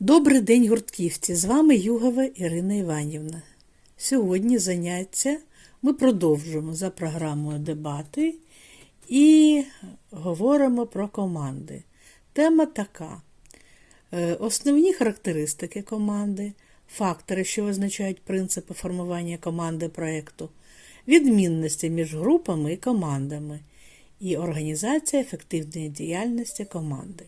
Добрий день, гуртківці! З вами Югова Ірина Іванівна. Сьогодні заняття ми продовжуємо за програмою дебати і говоримо про команди. Тема така: Е, основні характеристики команди, фактори, що визначають принципи формування команди проєкту, відмінності між групами і командами, і організація ефективної діяльності команди.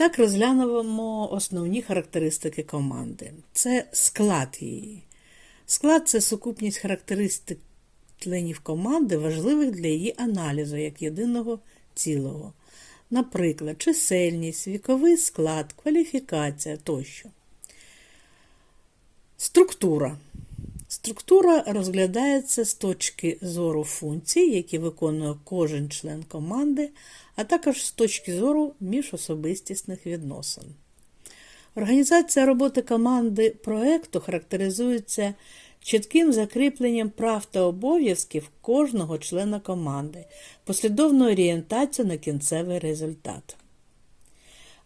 Так розглянемо основні характеристики команди. Це склад її. Склад це сукупність характеристик членів команди, важливих для її аналізу як єдиного цілого. Наприклад, чисельність, віковий склад, кваліфікація тощо. Структура. Структура розглядається з точки зору функцій, які виконує кожен член команди, а також з точки зору міжособистісних відносин. Організація роботи команди проекту характеризується чітким закріпленням прав та обов'язків кожного члена команди, послідовною орієнтацією на кінцевий результат.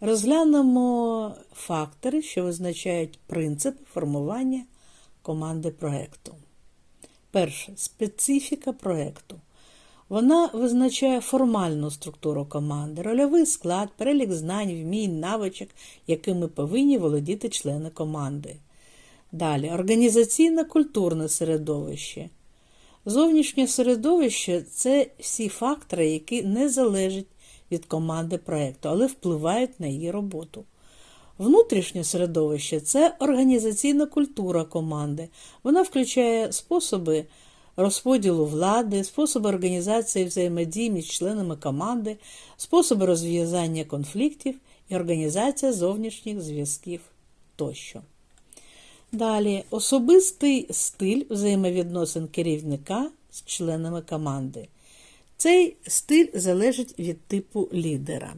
Розглянемо фактори, що визначають принципи формування команди проекту. Перше специфіка проекту. Вона визначає формальну структуру команди, рольовий склад, перелік знань, вмінь, навичок, якими повинні володіти члени команди. Далі організаційно-культурне середовище. Зовнішнє середовище це всі фактори, які не залежать від команди проекту, але впливають на її роботу. Внутрішнє середовище це організаційна культура команди. Вона включає способи розподілу влади, способи організації взаємодії між членами команди, способи розв'язання конфліктів і організація зовнішніх зв'язків тощо. Далі особистий стиль взаємовідносин керівника з членами команди. Цей стиль залежить від типу лідера.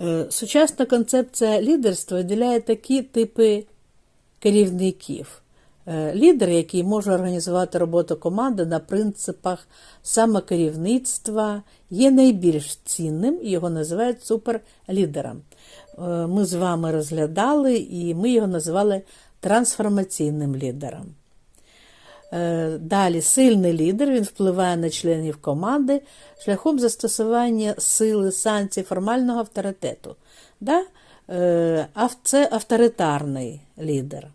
Е, Сучасна концепція лідерства виділяє такі типи керівників. Е, Лідер, який може організувати роботу команди на принципах самокерівництва, є найбільш цінним, і його називають суперлідером. Е, Ми з вами розглядали і ми його називали трансформаційним лідером. Е, Далі сильний лідер він впливає на членів команди шляхом застосування сили, санкцій, формального авторитету. Да? Е, Це авторитарний лідер.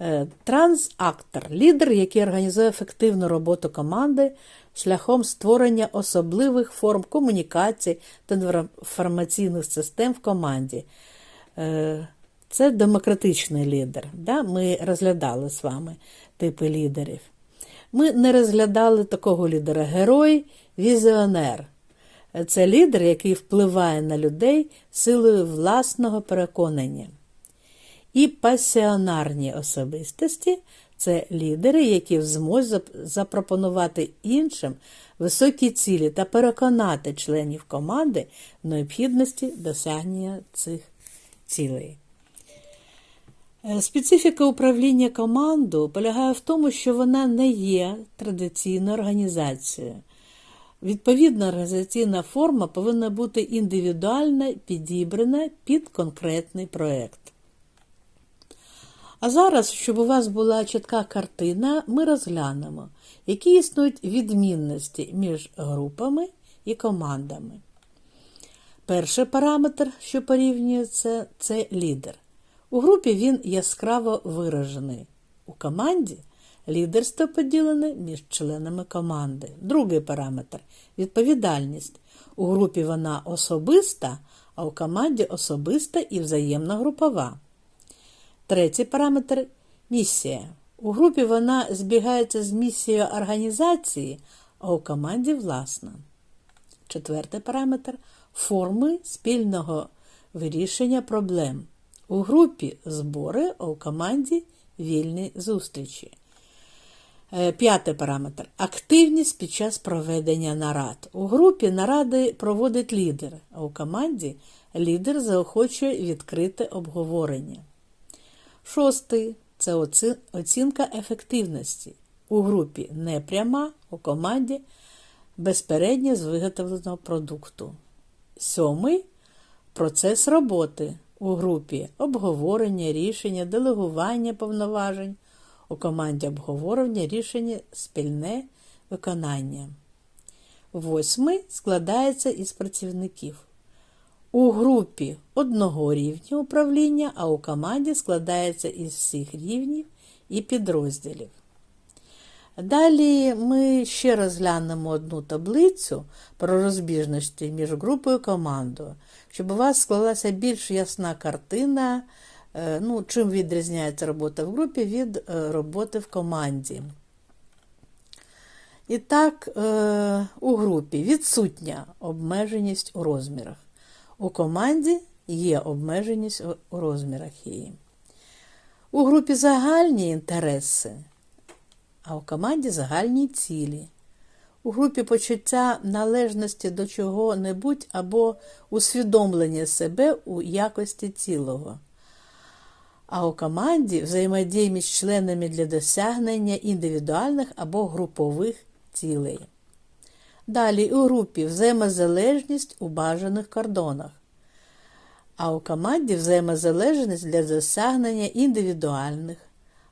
Е, Трансактор лідер, який організує ефективну роботу команди шляхом створення особливих форм комунікації та інформаційних систем в команді. Це демократичний лідер. Да? Ми розглядали з вами типи лідерів. Ми не розглядали такого лідера герой, візіонер. Це лідер, який впливає на людей силою власного переконання. І пасіонарні особистості це лідери, які в змозі запропонувати іншим високі цілі та переконати членів команди в необхідності досягнення цих цілей. Е, Специфіка управління командою полягає в тому, що вона не є традиційною організацією. Відповідна організаційна форма повинна бути індивідуально підібрана під конкретний проєкт. А зараз, щоб у вас була чітка картина, ми розглянемо, які існують відмінності між групами і командами. Перший параметр, що порівнюється, це лідер. У групі він яскраво виражений. У команді лідерство поділене між членами команди. Другий параметр відповідальність. У групі вона особиста, а у команді особиста і взаємна групова. Третій параметр місія. У групі вона збігається з місією організації, а у команді власна. Четвертий параметр форми спільного вирішення проблем. У групі збори, а у команді вільні зустрічі. Е, П'ятий параметр активність під час проведення нарад. У групі наради проводить лідер, а у команді лідер заохочує відкрите обговорення. Шостий це оцінка ефективності. У групі непряма, у команді безпередньо з виготовленого продукту. Сьомий процес роботи. У групі обговорення, рішення, делегування повноважень. У команді обговорення, рішення, спільне виконання. Восьмий складається із працівників. У групі одного рівня управління, а у команді складається із всіх рівнів і підрозділів. Далі ми ще розглянемо одну таблицю про розбіжності між групою і командою, щоб у вас склалася більш ясна картина, е, ну, чим відрізняється робота в групі від е, роботи в команді. І так, е, у групі відсутня обмеженість у розмірах. У команді є обмеженість у розмірах її. У групі загальні інтереси, а у команді загальні цілі. У групі почуття належності до чого-небудь або усвідомлення себе у якості цілого. А у команді взаємодія між членами для досягнення індивідуальних або групових цілей. Далі у групі взаємозалежність у бажаних кордонах, а у команді взаємозалежність для досягнення індивідуальних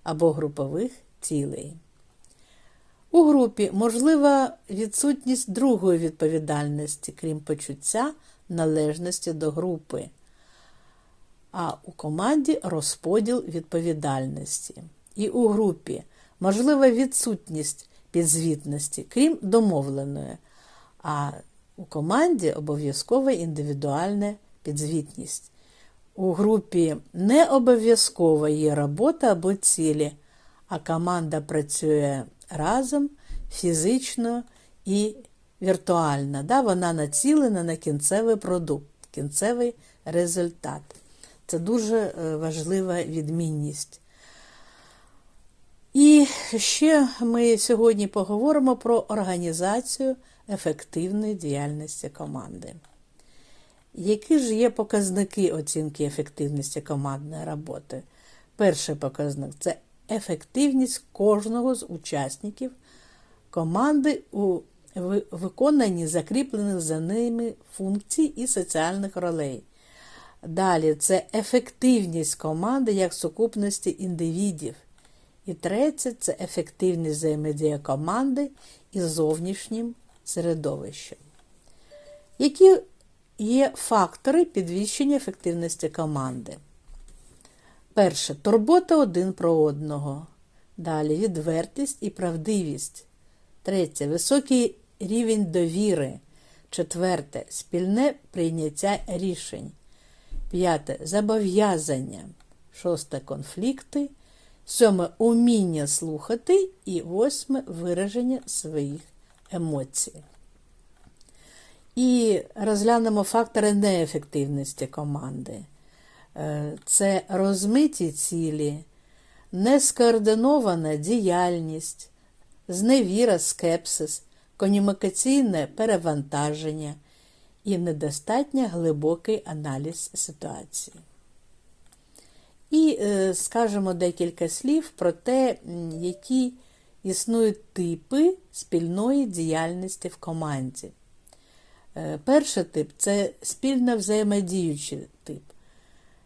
або групових цілей. У групі можлива відсутність другої відповідальності, крім почуття належності до групи, а у команді розподіл відповідальності. І у групі можлива відсутність підзвітності, крім домовленої, а у команді обов'язкова індивідуальна підзвітність. У групі не обов'язкова є робота або цілі, а команда працює разом фізично і віртуально. Да? Вона націлена на кінцевий продукт, кінцевий результат. Це дуже е, важлива відмінність. І ще ми сьогодні поговоримо про організацію ефективної діяльності команди. Які ж є показники оцінки ефективності командної роботи? Перший показник це ефективність кожного з учасників команди у виконанні закріплених за ними функцій і соціальних ролей. Далі це ефективність команди як сукупності індивідів. І третє це ефективність взаємодія команди із зовнішнім середовищем. Які є фактори підвищення ефективності команди? Перше турбота один про одного. Далі відвертість і правдивість. Третє високий рівень довіри. Четверте спільне прийняття рішень. П'яте зобов'язання. Шосте конфлікти. Сьоме уміння слухати. І восьме вираження своїх емоцій. І розглянемо фактори неефективності команди. Е, це розмиті цілі, нескоординована діяльність, зневіра, скепсис, комунікаційне перевантаження і недостатньо глибокий аналіз ситуації. І е, скажемо декілька слів про те, які існують типи спільної діяльності в команді. Е, перший тип це спільно взаємодіючий тип.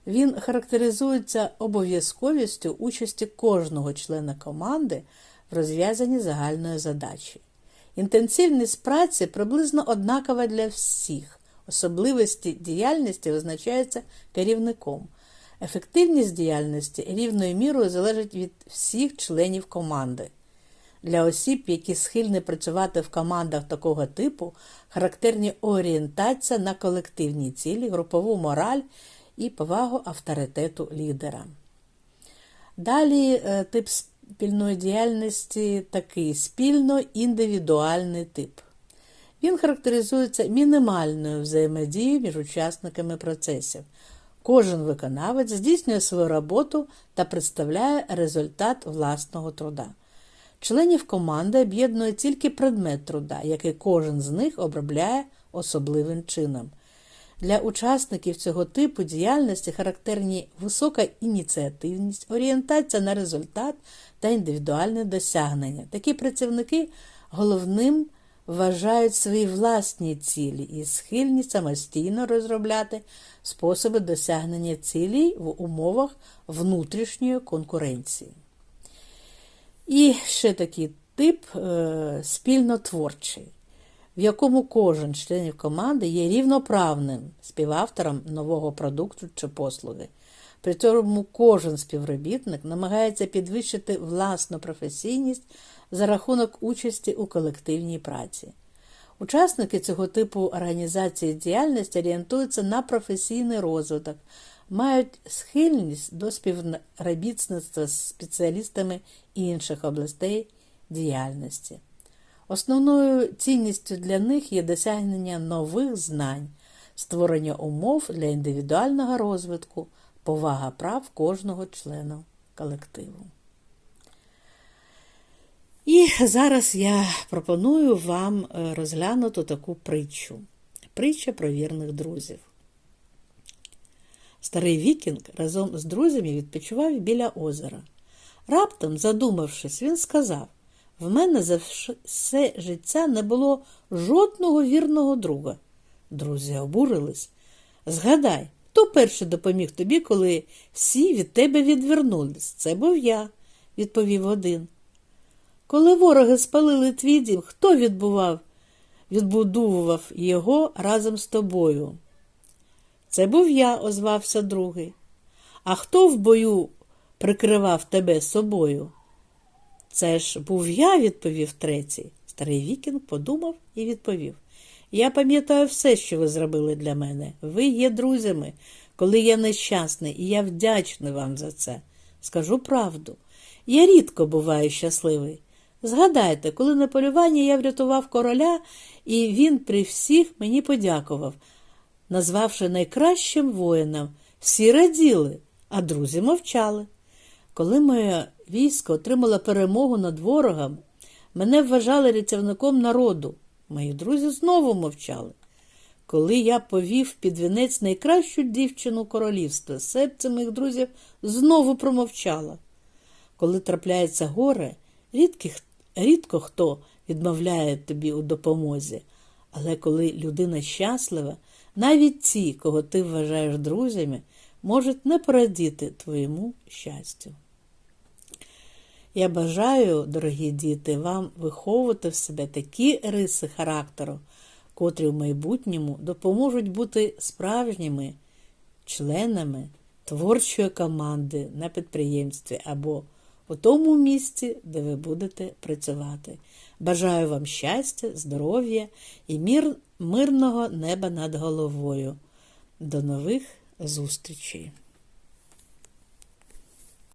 Він характеризується обов'язковістю участі кожного члена команди в розв'язанні загальної задачі. Інтенсивність праці приблизно однакова для всіх. Особливості діяльності визначаються керівником. Ефективність діяльності рівною мірою залежить від всіх членів команди. Для осіб, які схильні працювати в командах такого типу, характерні орієнтація на колективні цілі, групову мораль і повагу авторитету лідера. Далі е, тип спільної діяльності такий спільно-індивідуальний тип. Він характеризується мінімальною взаємодією між учасниками процесів. Кожен виконавець здійснює свою роботу та представляє результат власного труда. Членів команди об'єднує тільки предмет труда, який кожен з них обробляє особливим чином. Для учасників цього типу діяльності характерні висока ініціативність, орієнтація на результат та індивідуальне досягнення. Такі працівники головним вважають свої власні цілі і схильні самостійно розробляти способи досягнення цілей в умовах внутрішньої конкуренції. І ще такий тип е, спільнотворчий, в якому кожен з членів команди є рівноправним співавтором нового продукту чи послуги. При цьому кожен співробітник намагається підвищити власну професійність за рахунок участі у колективній праці. Учасники цього типу організації діяльності орієнтуються на професійний розвиток, мають схильність до співробітництва з спеціалістами інших областей діяльності. Основною цінністю для них є досягнення нових знань, створення умов для індивідуального розвитку, повага прав кожного члена колективу. І зараз я пропоную вам е, розглянути таку притчу. Притча про вірних друзів. Старий Вікінг разом з друзями відпочивав біля озера. Раптом, задумавшись, він сказав: В мене за все життя не було жодного вірного друга. Друзі обурились. Згадай, хто перший допоміг тобі, коли всі від тебе відвернулись? Це був я, відповів один. Коли вороги спалили твій дім, хто відбував, відбудовував його разом з тобою? Це був я, озвався другий. А хто в бою прикривав тебе собою? Це ж був я, відповів третій. Старий Вікінг подумав і відповів. Я пам'ятаю все, що ви зробили для мене. Ви є друзями, коли я нещасний, і я вдячний вам за це. Скажу правду. Я рідко буваю щасливий. Згадайте, коли на полюванні я врятував короля, і він при всіх мені подякував, назвавши найкращим воїном, всі раділи, а друзі мовчали. Коли моє військо отримало перемогу над ворогом, мене вважали рятівником народу. Мої друзі знову мовчали. Коли я повів під вінець найкращу дівчину королівства, серце моїх друзів знову промовчало. Коли трапляється горе, рідких, рідко хто відмовляє тобі у допомозі, але коли людина щаслива, навіть ті, кого ти вважаєш друзями, можуть не порадіти твоєму щастю. Я бажаю, дорогі діти, вам виховувати в себе такі риси характеру, котрі в майбутньому допоможуть бути справжніми членами творчої команди на підприємстві або у тому місці, де ви будете працювати. Бажаю вам щастя, здоров'я і мир, мирного неба над головою. До нових зустрічей!